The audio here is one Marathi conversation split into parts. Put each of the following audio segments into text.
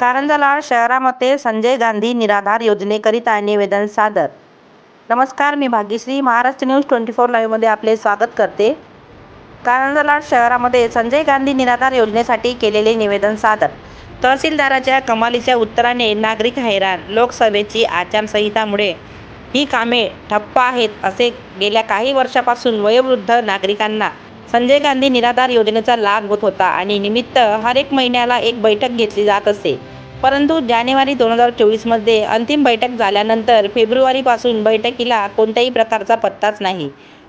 कारंजा शहरामध्ये संजय गांधी निराधार योजनेकरिता निवेदन सादर. नमस्कार मी Bhagyashree. Maharashtra news twenty four लाईव्हमध्ये आपले स्वागत करते. कारंजा शहरामध्ये संजय गांधी निराधार योजनेसाठी केलेले निवेदन सादर. तहसीलदाराच्या कमालीच्या उत्तराने नागरिक हैराण लोकसभेची आचारसंहितामुळे ही कामे ठप्प आहेत असे गेल्या काही वर्षापासून वयोवृद्ध नागरिकांना संजय गांधी निराधार योजनेचा लाभ होत होता आणि निमित्त हर एक महिन्याला एक बैठक घेतली जात असे. परंतु जानेवारी दोन हजार चोवीसमध्ये अंतिम बैठक झाल्यानंतर फेब्रुवारीपासून बैठकीला कोणत्याही प्रकारचा पत्ताच नाही.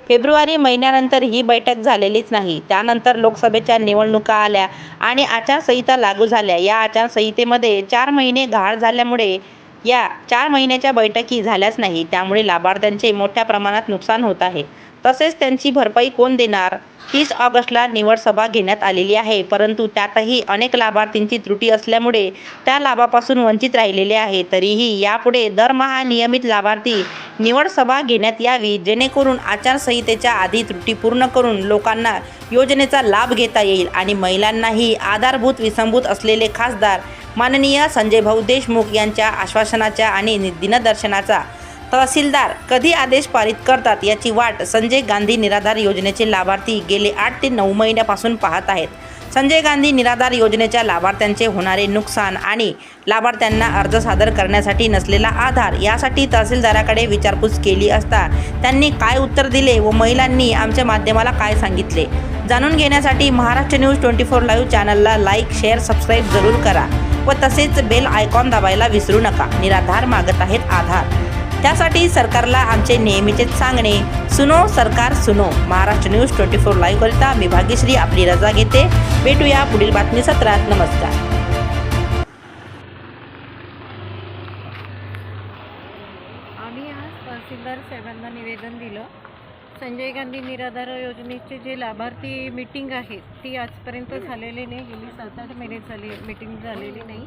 फेब्रुवारी महिन्यानंतर ही बैठक झालेलीच नाही. त्यानंतर लोकसभेच्या निवडणुका आल्या आणि आचारसंहिता लागू झाल्या. या आचारसंहितेमध्ये चार महिने घाळ झाल्यामुळे या चार महिन्याच्या बैठकी झाल्याच नाही त्यामुळे लाभार्थ्यांचे मोठ्या प्रमाणात नुकसान होत आहे. तसेच त्यांची भरपाई कोण देणार? तीस ऑगस्टला निवड सभा घेण्यात आलेली आहे परंतु त्यातही अनेक लाभार्थींची त्रुटी असल्यामुळे त्या लाभापासून वंचित राहिलेले आहे. तरीही यापुढे दरमहा नियमित लाभार्थी निवड सभा घेण्यात यावी जेणेकरून आचारसंहितेच्या आधी त्रुटी पूर्ण करून लोकांना योजनेचा लाभ घेता येईल आणि महिलांनाही आधारभूत विसंभूत असलेले खासदार माननीय संजय भाऊ देशमुख यांच्या आश्वासनाच्या आणि दिनदर्शनाचा तहसीलदार कधी आदेश पारित करतात याची वाट संजय गांधी निराधार योजनेचे लाभार्थी गेले आठ ते नऊ महिन्यापासून पाहत आहेत. संजय गांधी निराधार योजनेच्या लाभार्थ्यांचे होणारे नुकसान आणि लाभार्थ्यांना अर्ज सादर करण्यासाठी नसलेला आधार यासाठी तहसीलदाराकडे विचारपूस केली असता त्यांनी काय उत्तर दिले व महिलांनी आमच्या माध्यमाला काय सांगितले? जाणून घेण्यासाठी Maharashtra news twenty four live चॅनलला लाईक शेअर सबस्क्राईब जरूर करा व तसेच बेल आयकॉन दाबायला विसरू नका. निराधार मागत आहेत आधार. त्यासाठी सरकारला आमचे नेहमीचेच सांगणे सुनो सरकार सुनो. महाराष्ट्र न्यूज ट्वेंटी फोर लाईव्हकरिता मी भाग्यश्री आपली रजा घेते. भेटूया पुढील बातमी सत्रात. नमस्कार. आम्ही आज तहसीलदार साहेबांना निवेदन दिलं. संजय गांधी निराधार योजनेचे जे लाभार्थी मीटिंग आहे ती आजपर्यंत झालेली नाही. गेली सात आठ महिने झाली मीटिंग झालेली नाही.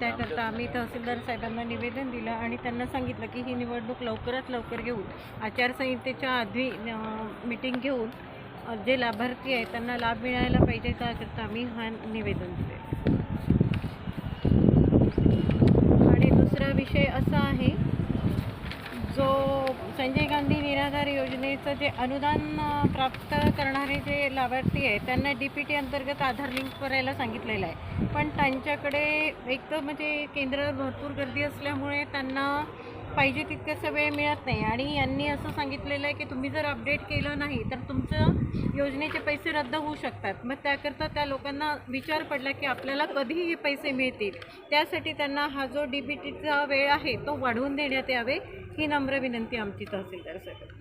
त्याकरता आम्ही तहसीलदार साहेबांना निवेदन दिलं आणि त्यांना सांगितलं की ही निवडणूक लवकरात लवकर घेऊन आचारसंहितेच्या आधी मीटिंग घेऊन जे लाभार्थी आहेत त्यांना लाभ मिळायला पाहिजे त्याकरता आम्ही हा निवेदन दिले आणि दुसरा विषय असा आहे जो संजय गांधी निराधार योजनेचं जे अनुदान प्राप्त करणारे जे लाभार्थी आहेत त्यांना डी पी टी अंतर्गत आधार लिंक करायला सांगितलेलं आहे. पण त्यांच्याकडे एक तर म्हणजे केंद्रावर भरपूर गर्दी असल्यामुळे त्यांना पाहिजे तितकंसं वेळ मिळत नाही. आणि यांनी असं सांगितलेलं आहे की तुम्ही जर अपडेट केलं नाही तर तुमचं योजनेचे पैसे रद्द होऊ शकतात. मग त्याकरता त्या लोकांना विचार पडला की आपल्याला कधी हे पैसे मिळतील. त्यासाठी त्यांना हा जो डी बी टीचा वेळ आहे तो वाढवून देण्यात यावे. ही नम्र विनंती आमची तहसीलदार साहेब